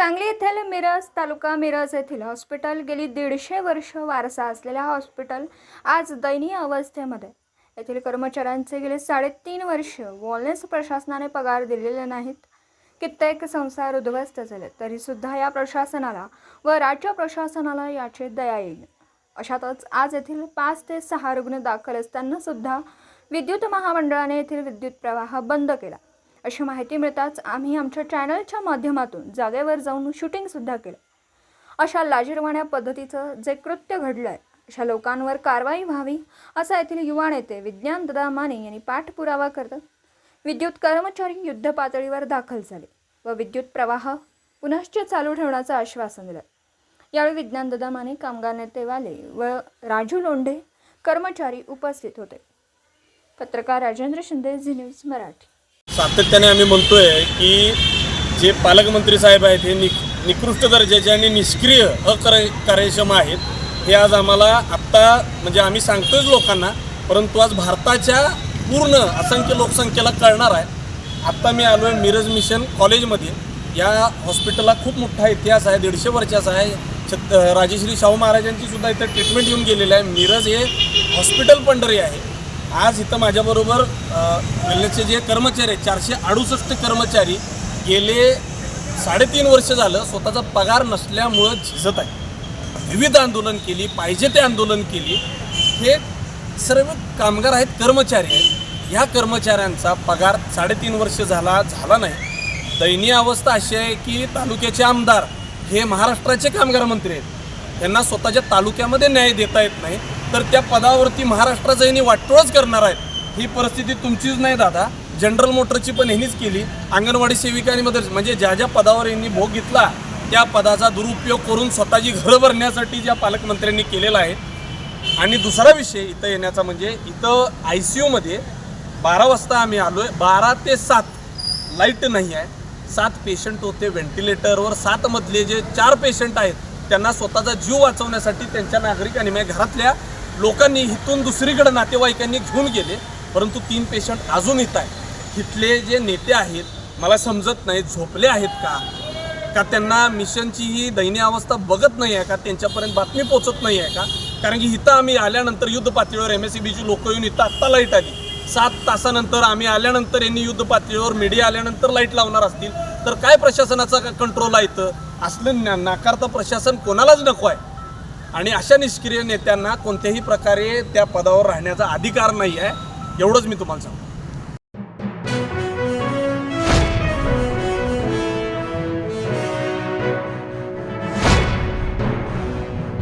सांगली येथील मिरज तालुका मिरज येथील हॉस्पिटल गेली दीडशे वर्ष वारसा असलेल्या हॉस्पिटल आज दयनीय अवस्थेमध्ये येथील कर्मचाऱ्यांचे गेले साडेतीन वर्ष वॉलनेस प्रशासनाने पगार दिलेले नाहीत. कित्येक संसार उद्ध्वस्त झाले तरीसुद्धा या प्रशासनाला व राज्य प्रशासनाला याची दया येईल. अशातच आज येथील पाच ते सहा रुग्ण दाखल असताना सुद्धा विद्युत महामंडळाने येथील विद्युत प्रवाह बंद केला. अशी माहिती मिळताच आम्ही आमच्या चॅनलच्या माध्यमातून जागेवर जाऊन शूटिंगसुद्धा केलं. अशा लाजीरवाण्या पद्धतीचं जे कृत्य घडलं आहे अशा लोकांवर कारवाई व्हावी असा येथील युवा नेते विज्ञान ददा माने यांनी पाठपुरावा करतात विद्युत कर्मचारी युद्ध पातळीवर दाखल झाले व विद्युत प्रवाह पुनश्च चालू ठेवण्याचं आश्वासन दिलं. यावेळी विज्ञान ददा माने कामगार नेतेवाले व राजू लोंढे कर्मचारी उपस्थित होते. पत्रकार राजेंद्र शिंदे झी न्यूज मराठी. सातत्याने आम्ही म्हणतोय की जे पालकमंत्री साहेब आहेत हे निक निकृष्ट दर्जाचे आणि निष्क्रिय अकर कार्यक्षम आहेत हे आज आम्हाला आत्ता म्हणजे आम्ही सांगतोच लोकांना परंतु आज भारताच्या पूर्ण असंख्य लोकसंख्येला कळणार आहे. आत्ता मी आलो आहे मिरज मिशन कॉलेजमध्ये. या हॉस्पिटलला खूप मोठा इतिहास आहे दीडशे वर्षाचा आहे. छत राजेश्री शाहू महाराजांची सुद्धा इथं ट्रीटमेंट येऊन गेलेली आहे. मिरज हे हॉस्पिटल पंढरी आहे. आज इथं माझ्याबरोबर वेल्नेसचे जे कर्मचारी आहेत चारशे अडुसष्ट कर्मचारी गेले साडेतीन वर्ष झालं स्वतःचा पगार नसल्यामुळं झिजत आहे विविध आंदोलन केली पाहिजे ते आंदोलन केली. हे सर्व कामगार आहेत कर्मचारी आहेत. ह्या कर्मचाऱ्यांचा पगार साडेतीन वर्ष झाला झाला नाही. दयनीय अवस्था अशी आहे की तालुक्याचे आमदार हे महाराष्ट्राचे कामगार मंत्री आहेत. त्यांना स्वतःच्या तालुक्यामध्ये न्याय देता येत नाही तर त्या पदावरती महाराष्ट्राचं यांनी वाटोळच करणार आहेत. ही परिस्थिती तुमचीच नाही दादा. जनरल मोटरची पण ह्यांनीच केली. अंगणवाडी सेविकांनी मदत म्हणजे ज्या ज्या पदावर यांनी भोग घेतला त्या पदाचा दुरुपयोग करून स्वतःची घरं भरण्यासाठी ज्या पालकमंत्र्यांनी केलेला आहे. आणि दुसरा विषय इथं येण्याचा म्हणजे इथं आय सी यूमध्ये बारा वाजता आम्ही आलो आहे बारा ते सात लाइट नाही आहे. सात पेशंट होते व्हेंटिलेटरवर सात मधले जे चार पेशंट आहेत त्यांना स्वतःचा जीव वाचवण्यासाठी त्यांच्या नागरिकांनी म्हणजे घरातल्या लोकांनी इथून दुसरीकडे नातेवाईकांनी घेऊन गेले. परंतु तीन पेशंट अजून इथं आहेत. तिथले जे नेते आहेत मला समजत नाही झोपले आहेत का? का त्यांना मिशनची ही दयनीय अवस्था बघत नाही आहे का? त्यांच्यापर्यंत बातमी पोचत नाही आहे का? कारण की इथं आम्ही आल्यानंतर युद्ध पातळीवर एम एस सी बीची लोक येऊन इथं आत्ता लाइट आली. सात तासानंतर आम्ही आल्यानंतर यांनी युद्ध पातळीवर मीडिया आल्यानंतर लाइट लावणार असतील. तर काय प्रशासनाचा का कंट्रोल आहे इथं? असलं ना- नाकारता प्रशासन कोणालाच नको आहे. आणि अशा निष्क्रिय नेत्यांना कोणत्याही प्रकारे त्या पदावर राहण्याचा अधिकार नाही आहे. एवढंच मी तुम्हाला सांगतो.